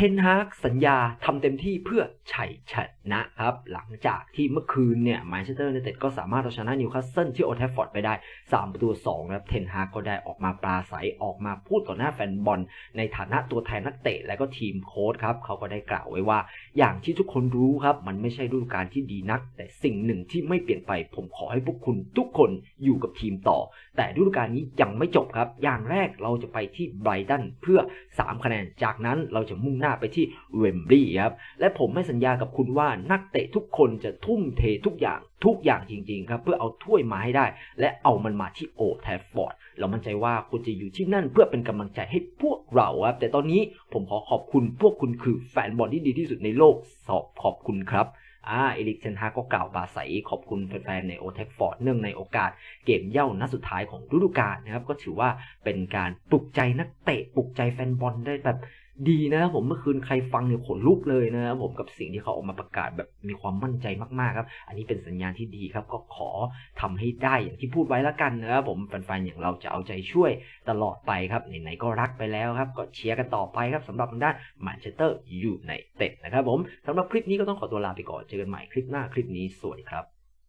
เทนฮากสัญญาทำเต็มที่เพื่อชัยชนะครับ หลังจากที่เมื่อคืนเนี่ยแมนเชสเตอร์ยูไนเต็ดก็สามารถเอาชนะนิวคาสเซิลที่โอลด์แทฟฟอร์ดไปได้ 3 ประตู2นะครับเทนฮากก็ได้ออกมาปราศัยออกมาพูดต่อหน้าแฟนบอล ในฐานะตัวแทนนักเตะและก็ทีมโค้ชครับ เขาก็ได้กล่าวไว้ว่า อย่างที่ทุกคนรู้ครับ มันไม่ใช่ฤดูกาลที่ดีนัก แต่สิ่งหนึ่งที่ไม่เปลี่ยนไป ผมขอให้พวกคุณทุกคนอยู่กับทีมต่อ แต่ฤดูกาลนี้ยังไม่จบครับ อย่างแรกเราจะไปที่ไบรตันเพื่อ 3 คะแนนจากนั้นเราจะมุ่งหน้าไปที่เวมบลีย์ครับ และผมให้สัญญากับคุณว่านักเตะทุกคนจะทุ่มเททุกอย่างทุกอย่างจริงๆครับ เพื่อเอาถ้วยมาให้ได้ และเอามันมาที่โอแทฟฟอร์ดเรามั่นใจว่าคุณจะอยู่ที่นั่นเพื่อเป็นกำลังใจให้พวกเราครับ แต่ตอนนี้ผมขอขอบคุณพวกคุณคือแฟนบอลที่ดีที่สุดในโลกสอบขอบคุณครับอ่าเอริกเซนฮาก็กล่าวปาศัยขอบคุณแฟนๆในโอแทฟฟอร์ดเนื่องในโอกาสเกมเย่านัดสุดท้ายของฤดูกาลนะครับ ก็ถือว่าเป็นการปลุกใจนักเตะปลุกใจแฟนบอลได้แบบ ดีนะครับผมเมื่อคืนใครฟังเนี่ยขนลุกเลยนะครับผมกับสิ่งที่เขาออกมาประกาศแบบมีความมั่นใจมากๆครับ อันนี้เป็นสัญญาณที่ดีครับ ก็ขอทำให้ได้อย่างที่พูดไว้แล้วกันนะครับผมแฟนๆอย่างเราจะเอาใจช่วยตลอดไปครับไหนๆก็รักไปแล้วครับ ก็เชียร์กันต่อไปครับสำหรับทางด้านแมนเชสเตอร์อยูไนเต็ดนะครับผมสำหรับคลิปนี้ก็ต้องขอตัวลาไปก่อนเจอกันใหม่คลิปหน้าคลิปนี้สวัสดีครับ